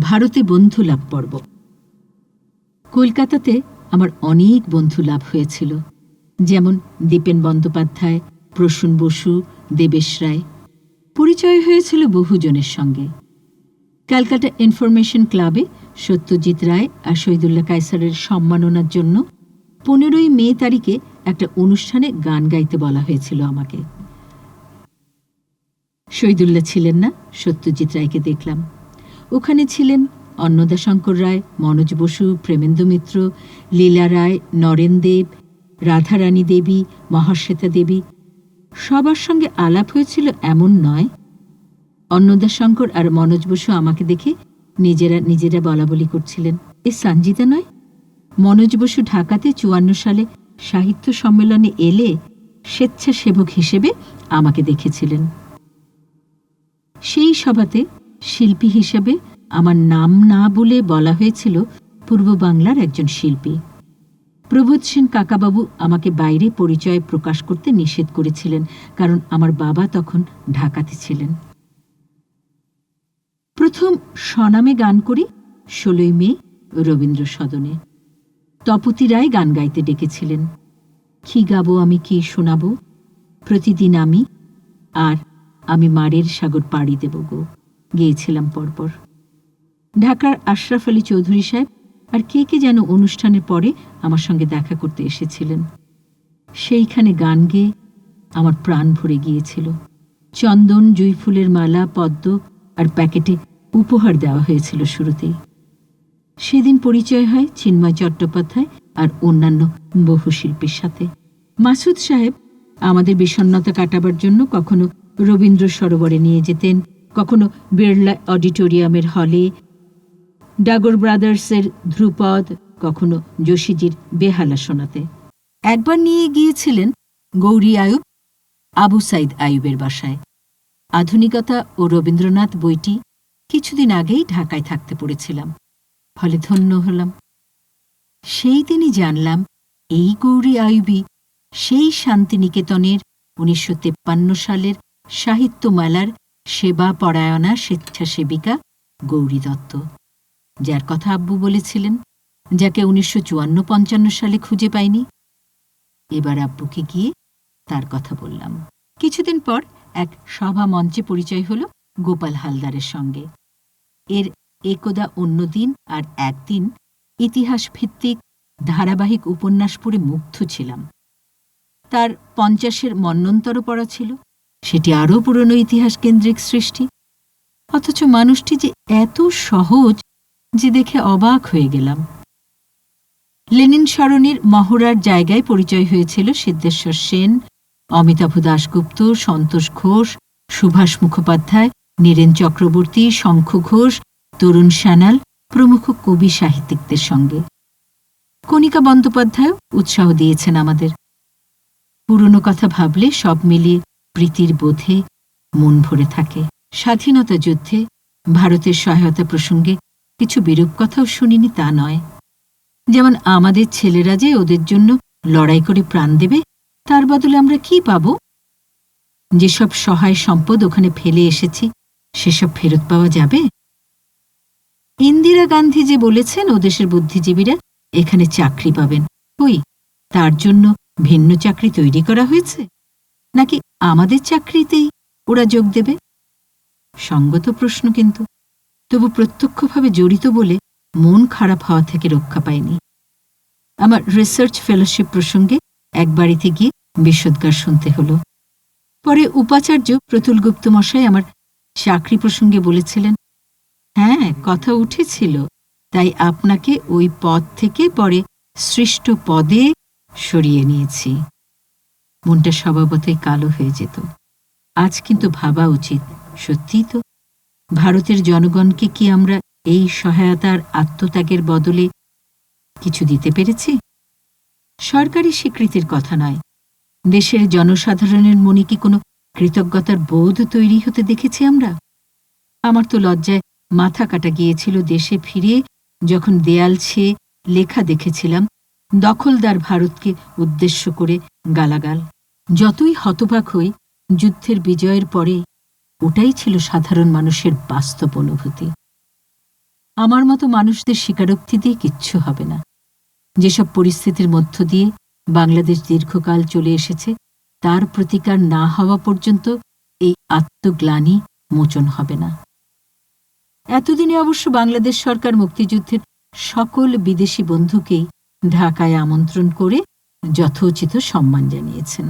ভারতে বন্ধু লাভ পর্ব। কলকাতাতে আমার অনেক বন্ধু লাভ হয়েছিল, যেমন দীপেন বন্দ্যোপাধ্যায়, প্রসূন বসু, দেবেশ রায়। পরিচয় হয়েছিল বহুজনের সঙ্গে। ক্যালকাটা ইনফরমেশন ক্লাবে সত্যজিৎ রায় আর শহীদুল্লাহ কায়সারের সম্মাননার জন্য পনেরোই মে তারিখে একটা অনুষ্ঠানে গান গাইতে বলা হয়েছিল আমাকে। শহীদুল্লাহ ছিলেন না, সত্যজিৎ রায়কে দেখলাম। ওখানে ছিলেন অন্নদাশঙ্কর রায়, মনোজ বসু প্রেমেন্দ্র মিত্র, লীলা রায়, নরেন দেব রাধারানী দেবী, মহাশ্বেতা দেবী। সবার সঙ্গে আলাপ হয়েছিল এমন নয়। অন্নদাশঙ্কর আর মনোজ বসু আমাকে দেখে নিজেরা নিজেরা বলা বলি করছিলেন। এ সঞ্জিতা নয়। মনোজ বসু ঢাকাতে চুয়ান্ন সালে সাহিত্য সম্মেলনে এলে স্বেচ্ছাসেবক হিসেবে আমাকে দেখেছিলেন। সেই সভাতে শিল্পী হিসেবে আমার নাম না বলে বলা হয়েছিল পূর্ব বাংলার একজন শিল্পী। প্রবোধ সেন কাকাবাবু আমাকে বাইরে পরিচয় প্রকাশ করতে নিষেধ করেছিলেন, কারণ আমার বাবা তখন ঢাকাতে ছিলেন। প্রথম স্বনামে গান করি ষোলোই মে রবীন্দ্র সদনে। তপতি রায় গান গাইতে ডেকেছিলেন। কি গাবো আমি, কি শোনাব? প্রতিদিন আমি আর আমি মারের সাগর পাড়ি দেব গো, গেয়েছিলাম পরপর। ঢাকার আশরাফ আলী চৌধুরী সাহেব আর কে কে যেন অনুষ্ঠানের পরে আমার সঙ্গে দেখা করতে এসেছিলেন। সেইখানে গান গেয়ে আমার প্রাণ ভরে গিয়েছিল। চন্দন জুই ফুলের মালা, পদ্ম আর প্যাকেটে উপহার দেওয়া হয়েছিল শুরুতেই। সেদিন পরিচয় হয় চিন্ময় চট্টোপাধ্যায় আর অন্যান্য বহু শিল্পীর সাথে। মাসুদ সাহেব আমাদের বিষণ্নতা কাটাবার জন্য কখনো রবীন্দ্র সরোবরে নিয়ে যেতেন, কখনো বিড়লা অডিটোরিয়ামের হলে ডাগর ব্রাদার্সের ধ্রুপদ কখনো যোশীজির বেহালা শোনাতে। একবার নিয়ে গিয়েছিলেন গৌরী আয়ুব আবু সাইদ আয়ুবের বাসায়। আধুনিকতা ও রবীন্দ্রনাথ বইটি কিছুদিন আগেই ঢাকায় থাকতে পড়েছিলাম। ফলে ধন্য হলাম। সেই দিনই জানলাম, এই গৌরী আয়ুবী সেই শান্তিনিকেতনের উনিশশো সালের সাহিত্য মেলার সেবা পরায়ণা স্বেচ্ছাসেবিকা গৌরী দত্ত। যার কথা আব্বু বলেছিলেন, যাকে উনিশশো চুয়ান্ন পঞ্চান্ন সালে খুঁজে পাইনি। এবার আব্বুকে গিয়ে তার কথা বললাম। কিছুদিন পর এক সভা মঞ্চে পরিচয় হল গোপাল হালদারের সঙ্গে। এর একদা অন্য দিন আর একদিন ইতিহাস ভিত্তিক ধারাবাহিক উপন্যাস পড়ে মুগ্ধ ছিলাম। তার পঞ্চাশের মন্নন্তর পড়া ছিল। সেটি আরও পুরনো ইতিহাস কেন্দ্রিক সৃষ্টি। অথচ মানুষটি যে এত সহজ যে দেখে অবাক হয়ে গেলাম। লেনিন সরণির মহড়ার জায়গায় পরিচয় হয়েছিল সিদ্ধেশ্বর সেন, অমিতাভ দাশগুপ্ত, সন্তোষ ঘোষ, সুভাষ মুখোপাধ্যায়, নীরেন চক্রবর্তী, শঙ্খ ঘোষ, তরুণ সানাল, প্রমুখ কবি সাহিত্যিকদের সঙ্গে। কণিকা বন্দ্যোপাধ্যায় উৎসাহ দিয়েছেন আমাদের। পুরনো কথা ভাবলে সব মিলিয়ে প্রীতির বোধে মন ভরে থাকে। স্বাধীনতা যুদ্ধে ভারতের সহায়তা প্রসঙ্গে কিছু বিরূপ কথাও শুনিনি তা নয়। যেমন আমাদের ছেলেরা যে ওদের জন্য লড়াই করে প্রাণ দেবে, তার বদলে আমরা কি পাব? যেসব সহায় সম্পদ ওখানে ফেলে এসেছি, সেসব ফেরত পাওয়া যাবে? ইন্দিরা গান্ধী যে বলেছেন, ও দেশের বুদ্ধিজীবীরা এখানে চাকরি পাবেন। কই, তার জন্য ভিন্ন চাকরি তৈরি করা হয়েছে? নাকি আমাদের চাকরিতেই ওরা যোগ দেবে? সঙ্গত প্রশ্ন কিন্তু। তবু প্রত্যক্ষভাবে জড়িত বলে মন খারাপ হওয়া থেকে রক্ষা পায়নি। আমার রিসার্চ ফেলোশিপ প্রসঙ্গে এক বাড়িতে গিয়ে বিশদগার শুনতে হলো। পরে উপাচার্য প্রতুল গুপ্ত মশাই আমার চাকরি প্রসঙ্গে বলেছিলেন হ্যাঁ কথা উঠেছিল, তাই আপনাকে ওই পদ থেকে পরে সৃষ্ট পদে সরিয়ে নিয়েছি। মনটা স্বভাবতই কালো হয়ে যেত। আজ কিন্তু ভাবা উচিত, সত্যিই তো ভারতের জনগণকে কি আমরা এই সহায়তার আত্মত্যাগের বদলে কিছু দিতে পেরেছি? সরকারি স্বীকৃতির কথা নয়। দেশের জনসাধারণের মনে কি কোনো কৃতজ্ঞতার বোধ তৈরি হতে দেখেছি আমরা? আমার তো লজ্জায় মাথা কাটা গিয়েছিল দেশে ফিরে যখন দেয়াল ছেয়ে লেখা দেখেছিলাম, দখলদার ভারতকে উদ্দেশ্য করে গালাগাল। যতই হতবাক হই, যুদ্ধের বিজয়ের পরে ওটাই ছিল সাধারণ মানুষের বাস্তব অনুভূতি। আমার মতো মানুষদের স্বীকারোক্তি দিয়ে কিচ্ছু হবে না। যেসব পরিস্থিতির মধ্য দিয়ে বাংলাদেশ দীর্ঘকাল চলে এসেছে, তার প্রতিকার না হওয়া পর্যন্ত এই আত্মগ্লানি মোচন হবে না। এতদিনে অবশ্য বাংলাদেশ সরকার মুক্তিযুদ্ধের সকল বিদেশি বন্ধুকেই ঢাকায় আমন্ত্রণ করে যথোচিত সম্মান জানিয়েছেন।